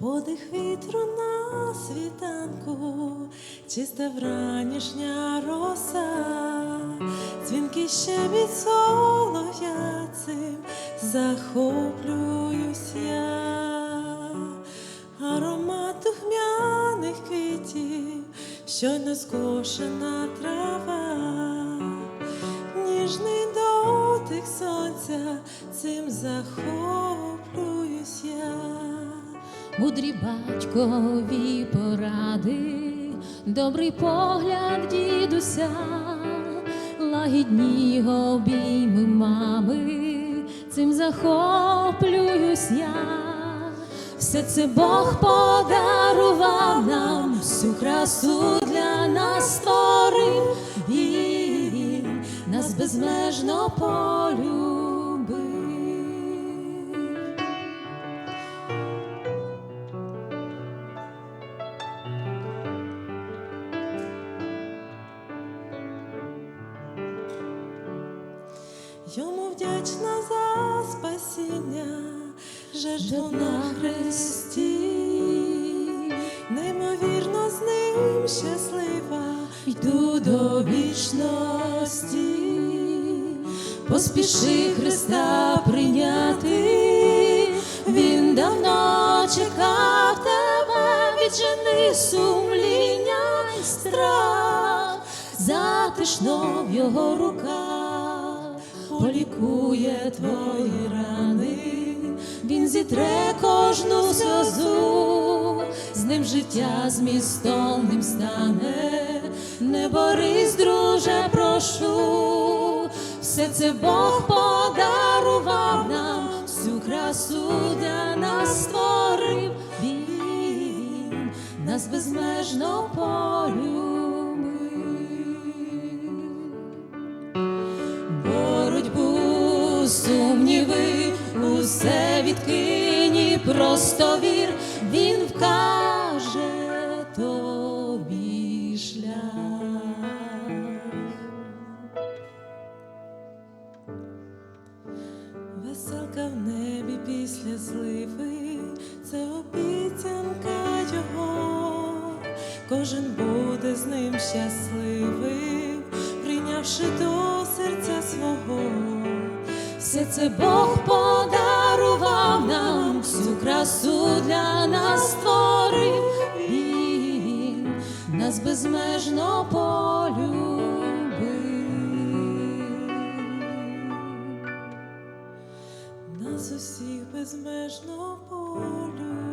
подих вітру на світанку, чиста вранішня роса, дзвінки ще від щебіт солов'яцим, захоплююсь я, аромат духмяних квітів, щойно скошена трава, ніжний дотик сонця, цим захоплююсь я. Мудрі батькові поради, добрий погляд дідуся, лагідні обійми мами, цим захоплююсь я. Все це Бог подарував нам, всю красу для нас створив, Він нас безмежно полюбив. Йому вдячна за спасіння, жертву на хресті, неймовірно з ним щаслива, йду до вічності, поспіши Христа прийняти, Він давно чекав тебе, віджени сумління й страх, затишно в його руках полікує твої рани, він зітре кожну сльозу, з ним життя змістовним стане, не борись, друже, прошу, все це Бог подарував нам, всю красу для нас створив він, нас безмежно полюбив сумніви, усе відкині, просто вір, він вкаже тобі шлях. Веселка в небі після зливи, це обіцянка його, кожен буде з ним щасливим, прийнявши до серця свого. Все це Бог подарував нам, всю красу для нас створив Він, нас безмежно полюбив. Нас усіх безмежно полюбив.